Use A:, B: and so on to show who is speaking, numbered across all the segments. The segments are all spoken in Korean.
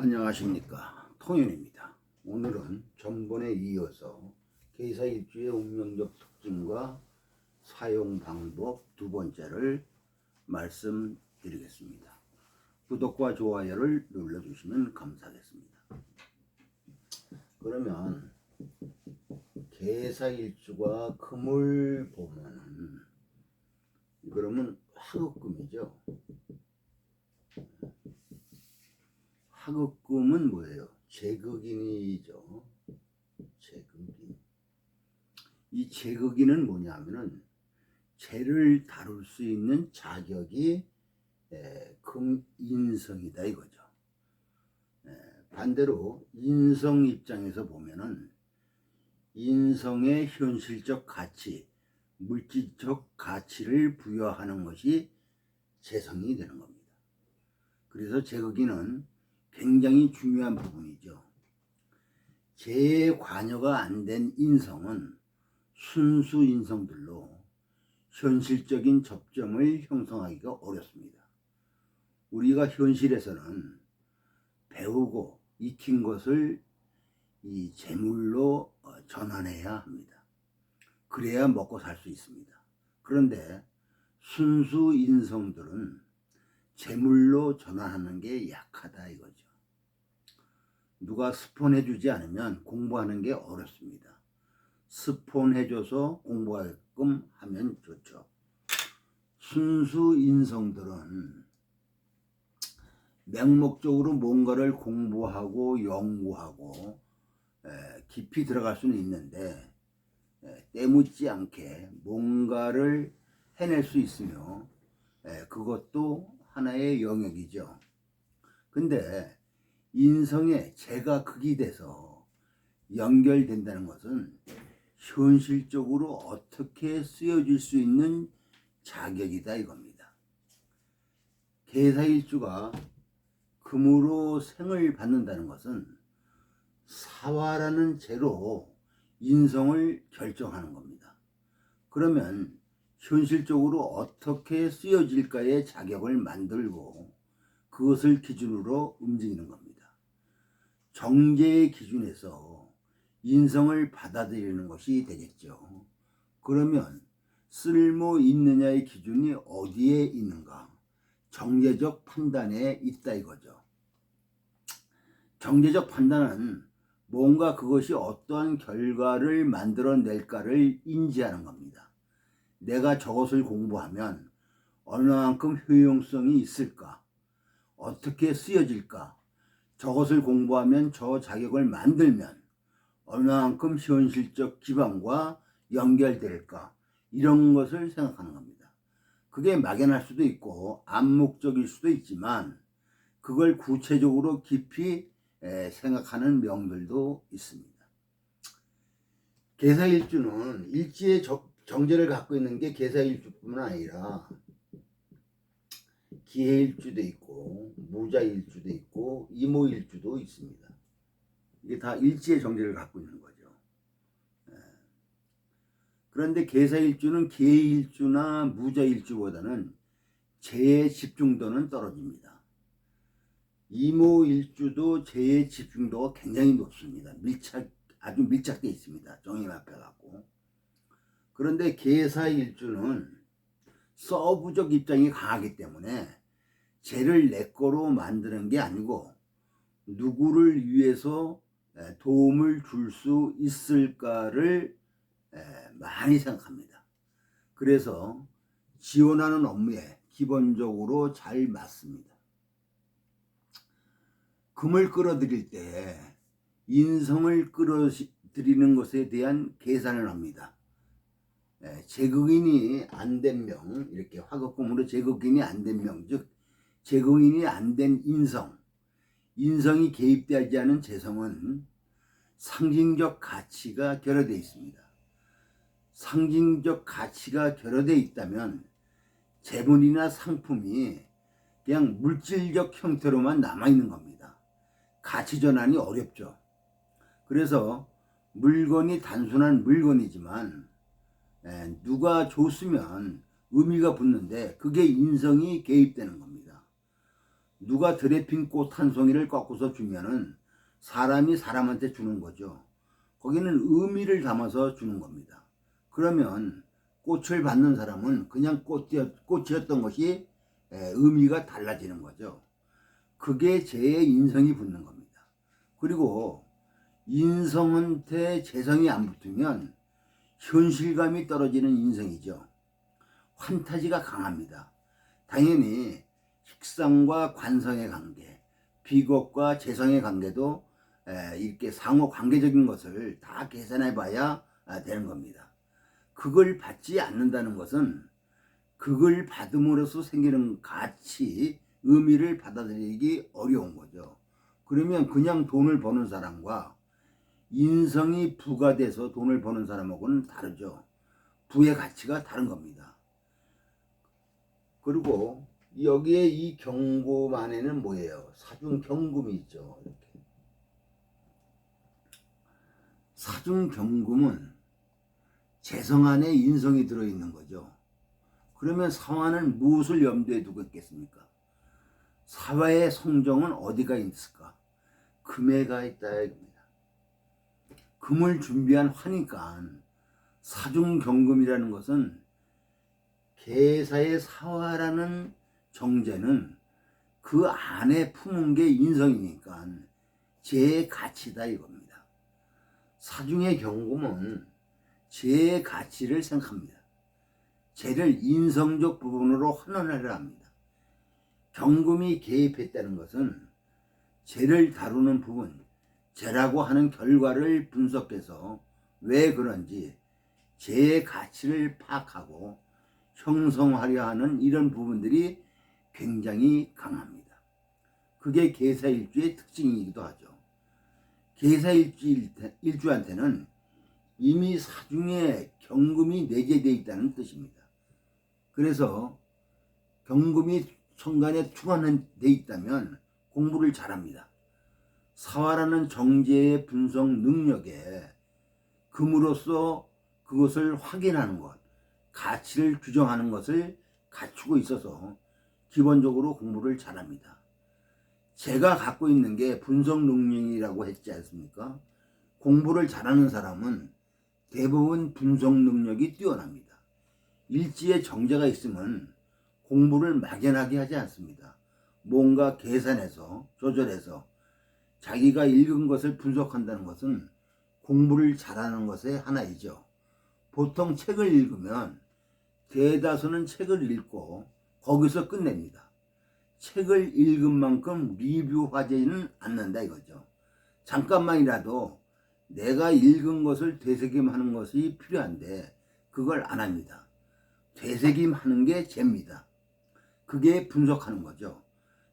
A: 안녕하십니까 통연입니다. 오늘은 전번에 이어서 개사 일주의 운명적 특징과 사용 방법 두 번째를 말씀드리겠습니다. 구독과 좋아요를 눌러주시면 감사하겠습니다. 그러면 개사 일주가 금을 보면은 그러면 화급금이죠. 하급금은 뭐예요? 제극인이죠. 제극인. 이 제극인은 뭐냐면은 재를 다룰 수 있는 자격이 에, 금인성이다 이거죠. 에, 반대로 인성 입장에서 보면은 인성의 현실적 가치, 물질적 가치를 부여하는 것이 재성이 되는 겁니다. 그래서 제극인은 굉장히 중요한 부분이죠. 제 관여가 안 된 인성은 순수 인성들로 현실적인 접점을 형성하기가 어렵습니다. 우리가 현실에서는 배우고 익힌 것을 이 재물로 어, 전환해야 합니다. 그래야 먹고 살 수 있습니다. 그런데 순수 인성들은 재물로 전환하는 게 약하다 이거죠. 누가 스폰해 주지 않으면 공부하는 게 어렵습니다. 스폰해 줘서 공부하게끔 하면 좋죠. 순수 인성들은 맹목적으로 뭔가를 공부하고 연구하고 에, 깊이 들어갈 수는 있는데 에, 때묻지 않게 뭔가를 해낼 수 있으며 에, 그것도 하나의 영역이죠. 근데 인성에 재가 극이 돼서 연결된다는 것은 현실적으로 어떻게 쓰여질 수 있는 자격이다 이겁니다. 개사일주가 금으로 생을 받는다는 것은 사화라는 재로 인성을 결정하는 겁니다. 그러면 현실적으로 어떻게 쓰여질까의 자격을 만들고 그것을 기준으로 움직이는 겁니다. 정제의 기준에서 인성을 받아들이는 것이 되겠죠. 그러면 쓸모 있느냐의 기준이 어디에 있는가? 정제적 판단에 있다 이거죠. 정제적 판단은 뭔가 그것이 어떠한 결과를 만들어낼까를 인지하는 겁니다. 내가 저것을 공부하면 얼마만큼 효용성이 있을까? 어떻게 쓰여질까? 저것을 공부하면 저 자격을 만들면 얼마만큼 현실적 기반과 연결될까? 이런 것을 생각하는 겁니다. 그게 막연할 수도 있고 암묵적일 수도 있지만 그걸 구체적으로 깊이 생각하는 명들도 있습니다. 개사일주는 일지의 정제를 갖고 있는 게 개사일주뿐만 아니라 기해일주도 있고 무자일주도 있고 이모일주도 있습니다. 이게 다 일지의 정제를 갖고 있는 거죠. 그런데 개사일주는 기해일주나 무자일주보다는 재의 집중도는 떨어집니다. 이모일주도 재의 집중도가 굉장히 높습니다. 밀착 아주 밀착되어 있습니다. 정인 앞에 갖고. 그런데 개사일주는 서브적 입장이 강하기 때문에 죄를 내 거로 만드는 게 아니고 누구를 위해서 도움을 줄 수 있을까를 많이 생각합니다. 그래서 지원하는 업무에 기본적으로 잘 맞습니다. 금을 끌어들일 때 인성을 끌어들이는 것에 대한 계산을 합니다. 제극인이 안 된 명, 이렇게 화급금으로 제극인이 안 된 명, 즉 제공인이 안 된 인성, 인성이 개입되지 않은 재성은 상징적 가치가 결여되어 있습니다. 상징적 가치가 결여되어 있다면 재물이나 상품이 그냥 물질적 형태로만 남아있는 겁니다. 가치 전환이 어렵죠. 그래서 물건이 단순한 물건이지만 누가 줬으면 의미가 붙는데 그게 인성이 개입되는 겁니다. 누가 드레핀 꽃 한 송이를 꺾어서 주면은 사람이 사람한테 주는 거죠. 거기는 의미를 담아서 주는 겁니다. 그러면 꽃을 받는 사람은 그냥 꽃이었, 꽃이었던 것이 에, 의미가 달라지는 거죠. 그게 제 인성이 붙는 겁니다. 그리고 인성한테 재성이 안 붙으면 현실감이 떨어지는 인성이죠. 환타지가 강합니다. 당연히 식상과 관성의 관계, 비겁과 재성의 관계도 에, 이렇게 상호 관계적인 것을 다 계산해 봐야 아, 되는 겁니다. 그걸 받지 않는다는 것은 그걸 받음으로써 생기는 가치, 의미를 받아들이기 어려운 거죠. 그러면 그냥 돈을 버는 사람과 인성이 부가 돼서 돈을 버는 사람하고는 다르죠. 부의 가치가 다른 겁니다. 그리고 여기에 이 경금 안에는 뭐예요? 사중 경금이 있죠. 이렇게. 사중 경금은 재성 안에 인성이 들어있는 거죠. 그러면 사화는 무엇을 염두에 두고 있겠습니까? 사화의 성정은 어디가 있을까? 금에가 있다. 금을 준비한 화니까 사중 경금이라는 것은 개사의 사화라는 정제는 그 안에 품은 게 인성이니까 제 가치다 이겁니다. 사중의 경금은 제 가치를 생각합니다. 죄를 인성적 부분으로 환원하려 합니다. 경금이 개입했다는 것은 죄를 다루는 부분, 죄라고 하는 결과를 분석해서 왜 그런지 죄의 가치를 파악하고 형성하려 하는 이런 부분들이 굉장히 강합니다. 그게 개사일주의 특징이기도 하죠. 개사일주한테는 이미 사중에 경금이 내재되어 있다는 뜻입니다. 그래서 경금이 천간에 투관돼 있다면 공부를 잘합니다. 사화라는 정제의 분석 능력에 금으로써 그것을 확인하는 것, 가치를 규정하는 것을 갖추고 있어서 기본적으로 공부를 잘합니다. 제가 갖고 있는 게 분석 능력이라고 했지 않습니까? 공부를 잘하는 사람은 대부분 분석 능력이 뛰어납니다. 일지에 정제가 있으면 공부를 막연하게 하지 않습니다. 뭔가 계산해서 조절해서 자기가 읽은 것을 분석한다는 것은 공부를 잘하는 것의 하나이죠. 보통 책을 읽으면 대다수는 책을 읽고 거기서 끝냅니다. 책을 읽은 만큼 리뷰하지는 않는다 이거죠. 잠깐만이라도 내가 읽은 것을 되새김하는 것이 필요한데 그걸 안 합니다. 되새김하는 게 죄입니다. 그게 분석하는 거죠.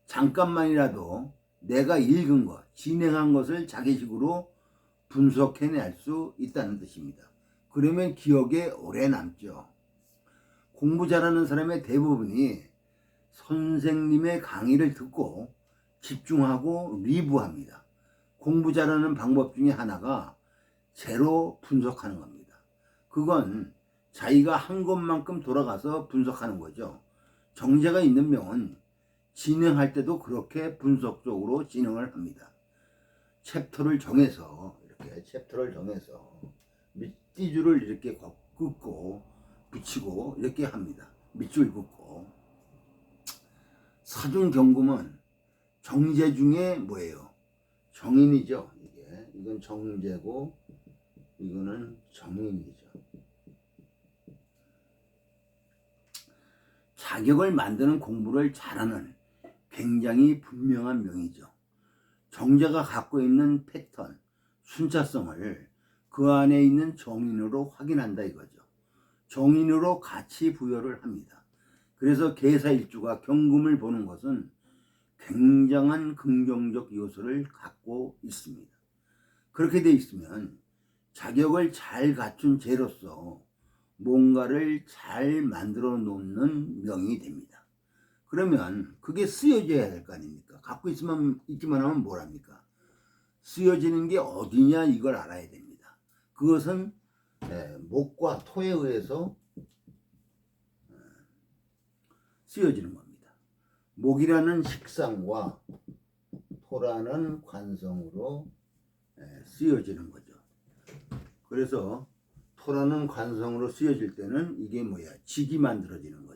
A: 잠깐만이라도 내가 읽은 것, 진행한 것을 자기식으로 분석해낼 수 있다는 뜻입니다. 그러면 기억에 오래 남죠. 공부 잘하는 사람의 대부분이 선생님의 강의를 듣고 집중하고 리뷰합니다. 공부 잘하는 방법 중에 하나가 제로 분석하는 겁니다. 그건 자기가 한 것만큼 돌아가서 분석하는 거죠. 정제가 있는 명은 진행할 때도 그렇게 분석적으로 진행을 합니다. 챕터를 정해서 이렇게 챕터를 정해서 밑띠줄을 이렇게 긋고 붙이고 이렇게 합니다. 밑줄 긋고 사중 경금은 정제 중에 뭐예요? 정인이죠. 이게 이건 정제고 이거는 정인이죠. 자격을 만드는 공부를 잘하는 굉장히 분명한 명이죠. 정자가 갖고 있는 패턴, 순차성을 그 안에 있는 정인으로 확인한다 이거죠. 정인으로 가치 부여를 합니다. 그래서 계사일주가 경금을 보는 것은 굉장한 긍정적 요소를 갖고 있습니다. 그렇게 돼 있으면 자격을 잘 갖춘 죄로서 뭔가를 잘 만들어 놓는 명이 됩니다. 그러면 그게 쓰여져야 될 거 아닙니까? 갖고 있으면 있기만 하면 뭘 합니까? 쓰여지는 게 어디냐 이걸 알아야 됩니다. 그것은 예, 목과 토에 의해서 예, 쓰여지는 겁니다. 목이라는 식상과 토라는 관성으로 예, 쓰여지는 거죠. 그래서 토라는 관성으로 쓰여질 때는 이게 뭐야? 직이 만들어지는 거죠.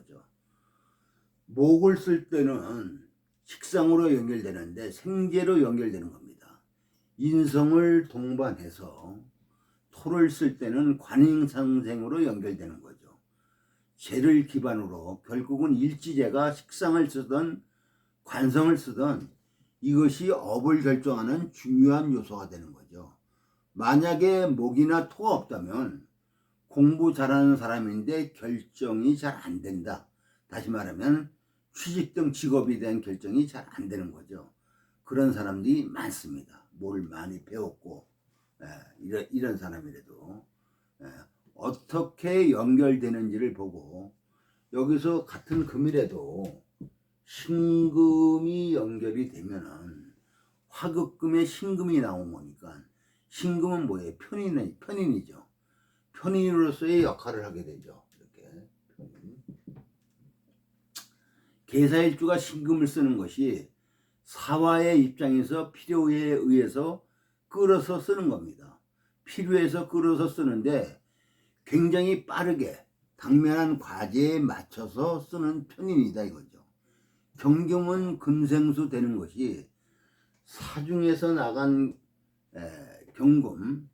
A: 목을 쓸 때는 식상으로 연결되는데 생재로 연결되는 겁니다. 인성을 동반해서 토를 쓸 때는 관인상생으로 연결되는 거죠. 재를 기반으로 결국은 일지제가 식상을 쓰던 관성을 쓰던 이것이 업을 결정하는 중요한 요소가 되는 거죠. 만약에 목이나 토가 없다면 공부 잘하는 사람인데 결정이 잘 안 된다. 다시 말하면 취직 등 직업에 대한 결정이 잘 안 되는 거죠. 그런 사람들이 많습니다. 뭘 많이 배웠고 예, 이런, 이런 사람이라도 예, 어떻게 연결되는지를 보고 여기서 같은 금이라도 신금이 연결이 되면은 화급금에 신금이 나온 거니까 신금은 뭐예요? 편인, 편인이죠. 편인으로서의 역할을 하게 되죠. 이렇게 편인. 계사일주가 신금을 쓰는 것이 사화의 입장에서 필요에 의해서 끌어서 쓰는 겁니다. 필요해서 끌어서 쓰는데 굉장히 빠르게 당면한 과제에 맞춰서 쓰는 편인이다 이거죠. 경금은 금생수 되는 것이 사중에서 나간 에, 경금,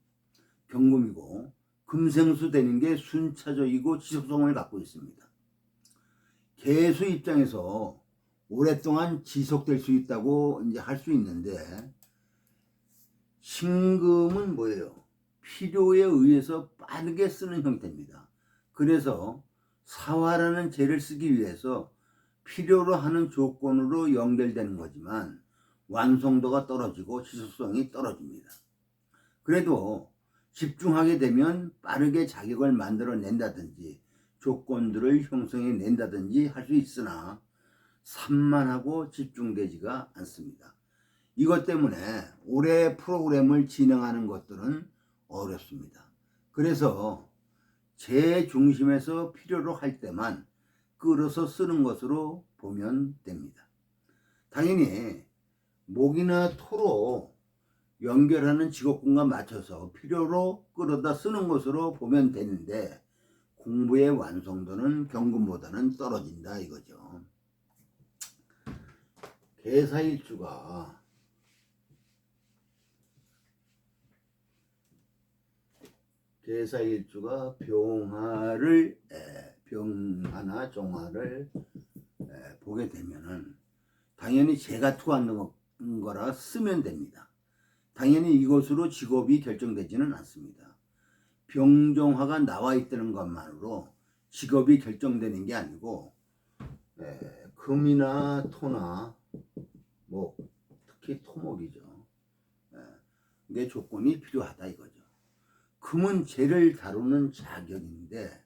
A: 경금이고 금생수 되는 게 순차적이고 지속성을 갖고 있습니다. 개수 입장에서 오랫동안 지속될 수 있다고 이제 할 수 있는데 신금은 뭐예요? 필요에 의해서 빠르게 쓰는 형태입니다. 그래서 사화라는 재를 쓰기 위해서 필요로 하는 조건으로 연결되는 거지만 완성도가 떨어지고 지속성이 떨어집니다. 그래도 집중하게 되면 빠르게 자격을 만들어낸다든지 조건들을 형성해 낸다든지 할 수 있으나 산만하고 집중되지가 않습니다. 이것 때문에 올해 프로그램을 진행하는 것들은 어렵습니다. 그래서 제 중심에서 필요로 할 때만 끌어서 쓰는 것으로 보면 됩니다. 당연히 목이나 토로 연결하는 직업군과 맞춰서 필요로 끌어다 쓰는 것으로 보면 되는데 공부의 완성도는 경금보다는 떨어진다 이거죠. 개사일주가 개사일주가 병화를 에, 병화나 종화를 에, 보게 되면은 당연히 제가 투하는 거라 쓰면 됩니다. 당연히 이것으로 직업이 결정되지는 않습니다. 병종화가 나와 있다는 것만으로 직업이 결정되는 게 아니고 에, 금이나 토나 목 특히 토목이죠. 에, 이게 조건이 필요하다 이거죠. 금은 재를 다루는 자격인데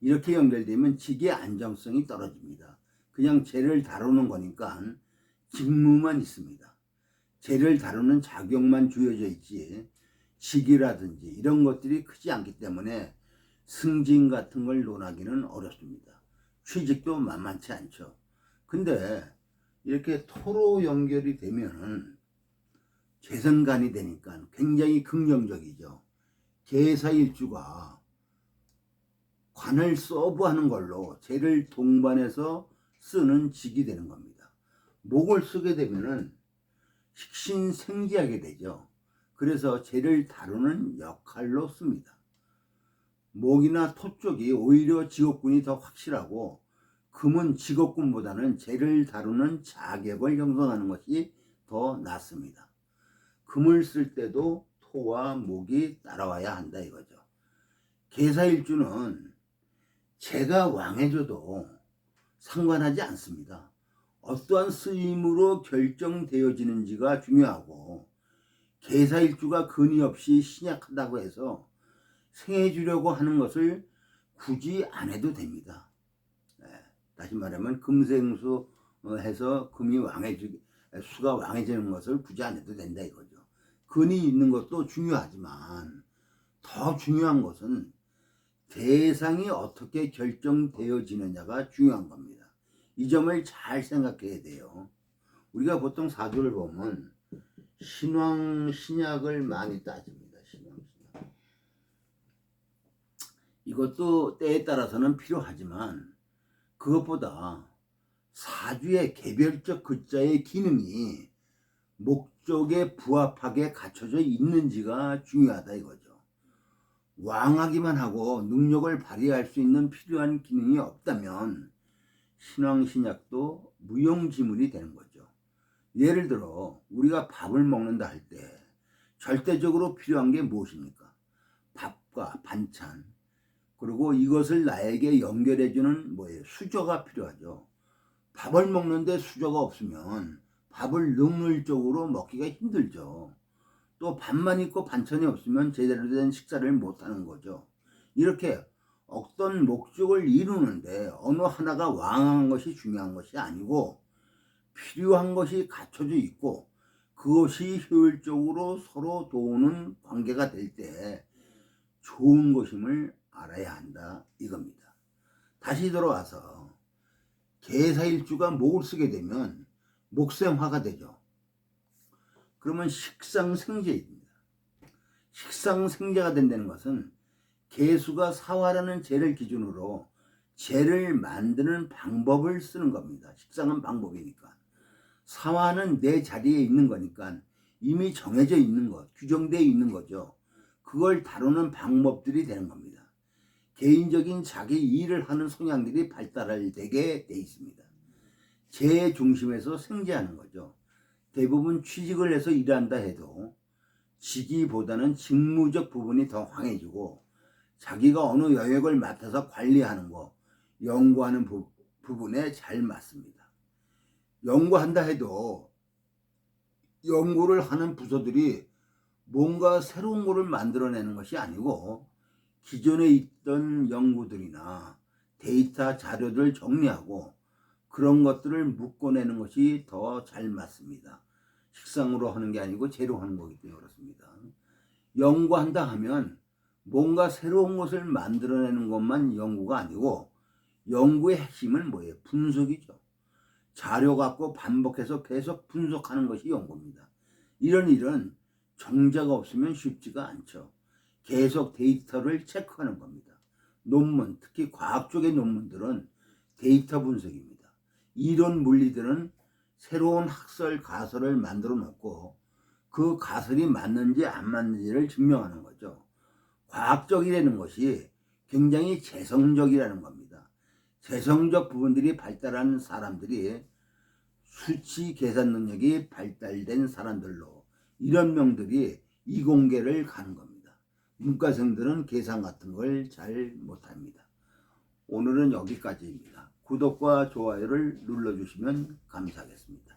A: 이렇게 연결되면 직의 안정성이 떨어집니다. 그냥 재를 다루는 거니까 직무만 있습니다. 재를 다루는 자격만 주어져 있지 직이라든지 이런 것들이 크지 않기 때문에 승진 같은 걸 논하기는 어렵습니다. 취직도 만만치 않죠. 근데 이렇게 토로 연결이 되면은 재선간이 되니까 굉장히 긍정적이죠. 개사일주가 관을 서브하는 걸로 재를 동반해서 쓰는 직이 되는 겁니다. 목을 쓰게 되면은 식신생지하게 되죠. 그래서 재를 다루는 역할로 씁니다. 목이나 토 쪽이 오히려 직업군이 더 확실하고 금은 직업군보다는 재를 다루는 자격을 형성하는 것이 더 낫습니다. 금을 쓸 때도 토와 목이 따라와야 한다 이거죠. 계사일주는 제가 왕해줘도 상관하지 않습니다. 어떠한 쓰임으로 결정되어지는지가 중요하고 계사일주가 근이 없이 신약하다고 해서 생해 주려고 하는 것을 굳이 안 해도 됩니다. 네, 다시 말하면 금생수 해서 금이 왕해지 수가 왕해지는 것을 굳이 안 해도 된다 이거죠. 근이 있는 것도 중요하지만 더 중요한 것은 대상이 어떻게 결정되어지느냐가 중요한 겁니다. 이 점을 잘 생각해야 돼요. 우리가 보통 사주를 보면 신왕 신약을 많이 따집니다. 신왕 신약. 이것도 때에 따라서는 필요하지만 그것보다 사주의 개별적 글자의 기능이 목적에 부합하게 갖춰져 있는지가 중요하다 이거죠. 왕하기만 하고 능력을 발휘할 수 있는 필요한 기능이 없다면 신앙신약도 무용지물이 되는 거죠. 예를 들어 우리가 밥을 먹는다 할 때 절대적으로 필요한 게 무엇입니까? 밥과 반찬 그리고 이것을 나에게 연결해주는 뭐예요? 수저가 필요하죠. 밥을 먹는데 수저가 없으면 밥을 능률적으로 먹기가 힘들죠. 또 밥만 있고 반찬이 없으면 제대로 된 식사를 못하는 거죠. 이렇게 어떤 목적을 이루는데 어느 하나가 왕한 것이 중요한 것이 아니고 필요한 것이 갖춰져 있고 그것이 효율적으로 서로 도우는 관계가 될 때 좋은 것임을 알아야 한다 이겁니다. 다시 돌아와서 개사일주가 목을 쓰게 되면 목생화가 되죠. 그러면 식상생재입니다. 식상생재가 된다는 것은 개수가 사화라는 재를 기준으로 재를 만드는 방법을 쓰는 겁니다. 식상은 방법이니까. 사화는 내 자리에 있는 거니까 이미 정해져 있는 것, 규정되어 있는 거죠. 그걸 다루는 방법들이 되는 겁니다. 개인적인 자기 일을 하는 성향들이 발달되게 돼 있습니다. 재 중심에서 생재하는 거죠. 대부분 취직을 해서 일한다 해도 직위보다는 직무적 부분이 더 황해지고 자기가 어느 영역을 맡아서 관리하는 거, 연구하는 부, 부분에 잘 맞습니다. 연구한다 해도 연구를 하는 부서들이 뭔가 새로운 거를 만들어내는 것이 아니고 기존에 있던 연구들이나 데이터 자료들을 정리하고 그런 것들을 묶어내는 것이 더 잘 맞습니다. 식상으로 하는 게 아니고 재로 하는 거기 때문에 그렇습니다. 연구한다 하면 뭔가 새로운 것을 만들어내는 것만 연구가 아니고 연구의 핵심은 뭐예요? 분석이죠. 자료 갖고 반복해서 계속 분석하는 것이 연구입니다. 이런 일은 정자가 없으면 쉽지가 않죠. 계속 데이터를 체크하는 겁니다. 논문, 특히 과학 쪽의 논문들은 데이터 분석입니다. 이론 물리들은 새로운 학설 가설을 만들어 놓고 그 가설이 맞는지 안 맞는지를 증명하는 거죠. 과학적이라는 것이 굉장히 재성적이라는 겁니다. 재성적 부분들이 발달한 사람들이 수치 계산 능력이 발달된 사람들로 이런 명들이 이공계를 가는 겁니다. 문과생들은 계산 같은 걸 잘 못합니다. 오늘은 여기까지입니다. 구독과 좋아요를 눌러주시면 감사하겠습니다.